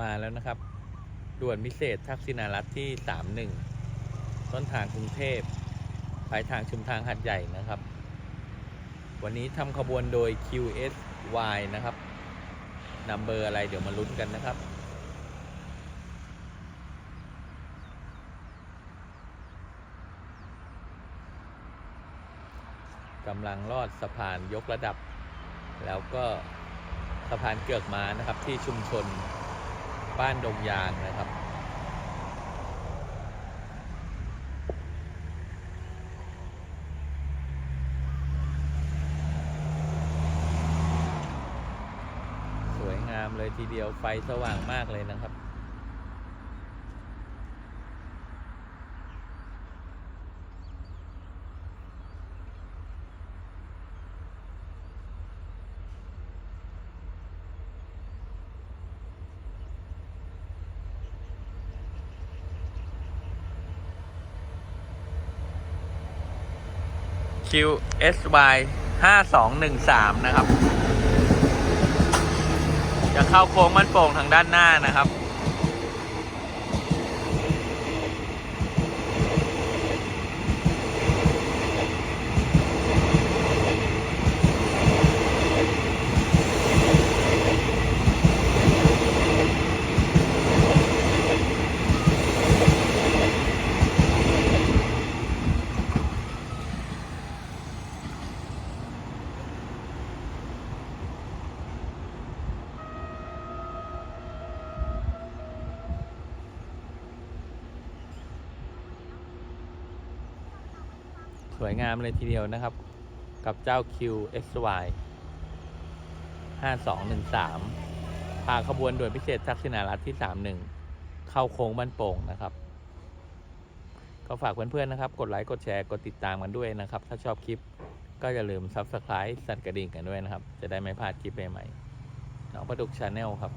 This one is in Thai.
มาแล้วนะครับ ด่วนพิเศษทักษิณารัฐที่ 31 ต้นทางกรุงเทพปลายทางชุมทางหัดใหญ่นะครับ วันนี้ทำขบวนโดย QSY นะครับนำเบอร์อะไรเดี๋ยวมาลุ้นกันนะครับกำลังลอดสะพานยกระดับ แล้วก็สะพานเกือกม้านะครับที่ชุมชน บ้านดงยางนะครับ สวยงามเลยทีเดียวไฟสว่างมากเลยนะครับ QSY 5213 นะครับ จะเข้าโค้งมันโป่งทางด้านหน้านะครับ สวยงามเลยทีเดียวนะครับ กับเจ้า QXY 5213 พาขบวนด่วนพิเศษทักษิณารัฐที่ 31 เข้าโค้งบ้านโป่งนะครับ ก็ฝากเพื่อนๆนะครับ กดไลค์ กดแชร์ กดติดตามกันด้วยนะครับ ถ้าชอบคลิปก็อย่าลืม Subscribe สั่นกระดิ่งกันด้วยนะครับ จะได้ไม่พลาดคลิปใหม่ๆน้องประดุกชาแนลครับ